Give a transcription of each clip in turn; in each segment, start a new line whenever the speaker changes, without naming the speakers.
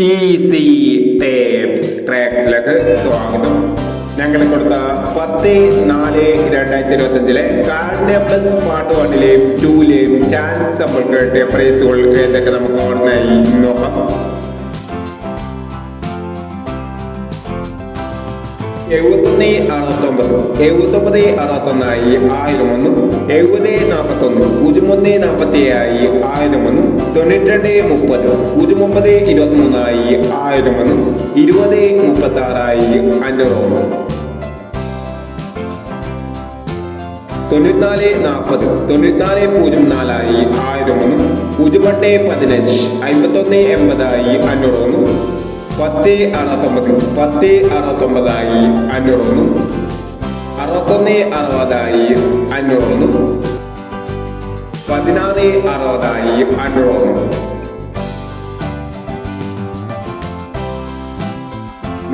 Tapes ട്രാക്സിലേക്ക് സ്വാഗതം. ഞങ്ങൾ കൊടുത്ത പത്ത് നാല് രണ്ടായിരത്തി ഇരുപത്തഞ്ചിലെ കാർഡിയ പ്ലസ് പാർട്ട് വണ്ണിലെയും ടൂലെയും ചാൻസ് നമ്മൾ കേട്ടിയ പ്രൈസുകൾ ഏതൊക്കെ നമുക്ക് ഓൺലൈനിൽ നോക്കാം. എഴുപത്തൊന്ന് അറുപത്തൊമ്പത് എഴുപത്തൊമ്പത് അറുപത്തൊന്നായി ആയിരം ഒന്നും എഴുപത് നാൽപ്പത്തൊന്ന് പൂജ്യം ഒന്ന് നാൽപ്പത്തി ആയി ആയിരം ഒന്ന് തൊണ്ണൂറ്റിരണ്ട് മുപ്പത് പൂജ്യം ഒമ്പത് ഇരുപത്തിമൂന്നായി ആയിരം ഒന്നും ഇരുപത് മുപ്പത്തി ആറായി അഞ്ഞൂറ് തൊണ്ണൂറ്റിനാല് നാൽപ്പത് തൊണ്ണൂറ്റിനാല് പൂജ്യം നാലായി ആയിരം ഒന്നും പൂജ്യം എട്ട് പതിനഞ്ച് അമ്പത്തൊന്ന് എൺപതായി അഞ്ഞൂറ് ഒന്ന് പത്ത് അറുപത്തൊമ്പത് പത്ത് അറുപത്തൊമ്പതായി അഞ്ഞൂറ് ഒന്ന് അറുപത്തൊന്ന് അറുപതായി അഞ്ഞൂറ് ഒന്ന് പതിനാറ് അറുപതായി ഒന്ന്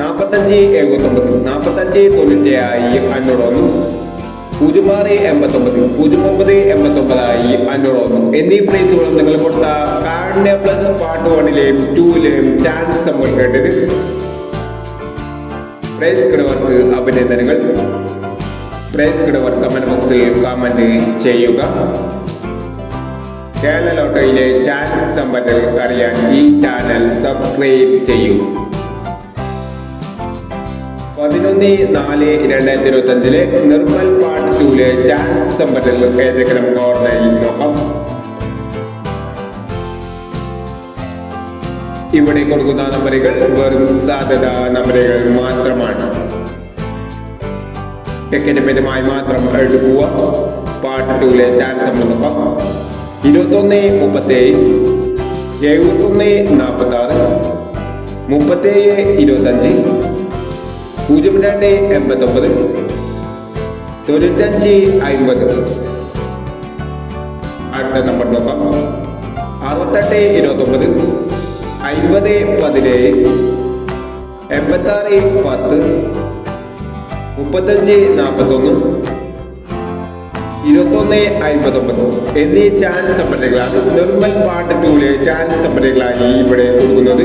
നാൽപ്പത്തഞ്ച് എഴുപത്തൊമ്പത് നാൽപ്പത്തഞ്ച് തൊണ്ണൂറ്റേഴായി അഞ്ഞൂറ് ഒന്ന് പൂജ്യം ആറ് എൺപത്തൊമ്പത് പൂജ്യം ഒമ്പത് എൺപത്തൊമ്പതായി അഞ്ഞൂറ് ഒന്ന് എന്നീ പ്രൈസുകൾ നിങ്ങൾ കൊടുത്ത കാർഡിന്റെ പ്ലസ് പാർട്ട് വണ്ണിലെയും ടൂവിലെയും ചാൻസ് നമ്മൾ കേട്ടത് പ്രൈസ് കിടവർക്ക് അഭിനന്ദനങ്ങൾ. പ്രൈസ് കിടവർ കമന്റ് ബോക്സിൽ കമന്റ് ചെയ്യുക. കേരള ലോട്ടറിയിലെ ചാൻസ് സമ്പന്നർ അറിയാൻ ഈ ചാനൽ സബ്സ്ക്രൈബ് ചെയ്യൂ. പതിനൊന്ന് നാല് രണ്ടായിരത്തി ഇരുപത്തി അഞ്ചിലെ നിർമ്മൽ പാർട്ട് ടൂലെ ചാൻസ് സമ്പന്നർ ഏതൊക്കെ ഓർഡറിൽ നോക്കാം ഇവിടെ കൊടുക്കുന്ന നമ്പറുകൾ വെറും സാധ്യത നമ്പറുകൾ മാത്രമാണ്. ടിക്കറ്റ് മിതമായി മാത്രം എടുക്കുക. പാർട്ട് ടൂലെ ചാൻസ് നമ്മൾ ഇരുപത്തൊന്ന് മുപ്പത്തേഴ് എഴുപത്തൊന്ന് നാൽപ്പത്തി ആറ് മുപ്പത്തേഴ് ഇരുപത്തഞ്ച് പൂജ്യം രണ്ട് എൺപത്തൊമ്പത് തൊണ്ണൂറ്റഞ്ച് അമ്പത് അടുത്ത നമ്പർ നോക്കാം. അറുപത്തെട്ട് ഇരുപത്തൊമ്പത് അമ്പത് പതിനേഴ് എൺപത്താറ് പത്ത് മുപ്പത്തഞ്ച് നാൽപ്പത്തൊന്ന് ഇരുപത്തൊന്ന് അൻപത്തൊമ്പത് എന്നീ ചാൻസ് സമ്പന്നകളാണ് നിർമ്മൽ പാട്ട് ടൂലെ ചാൻസ് സമ്പന്നകളായി ഇവിടെ കൊടുക്കുന്നത്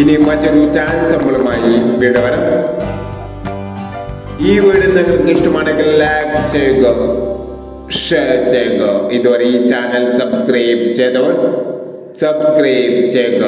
ഇനി മറ്റൊരു ചാൻസ് നമ്മളുമായി വീട് വരാം. ഈ വീട് നിങ്ങൾക്ക് ഇഷ്ടമാണെങ്കിൽ ലൈക്ക് ചെയ്യുക ഷെയർ ചെയ്യുക. ഇതുവരെ ഈ ചാനൽ സബ്സ്ക്രൈബ് ചെയ്തവർ സബ്സ്ക്രൈബ് ചെയ്യുക.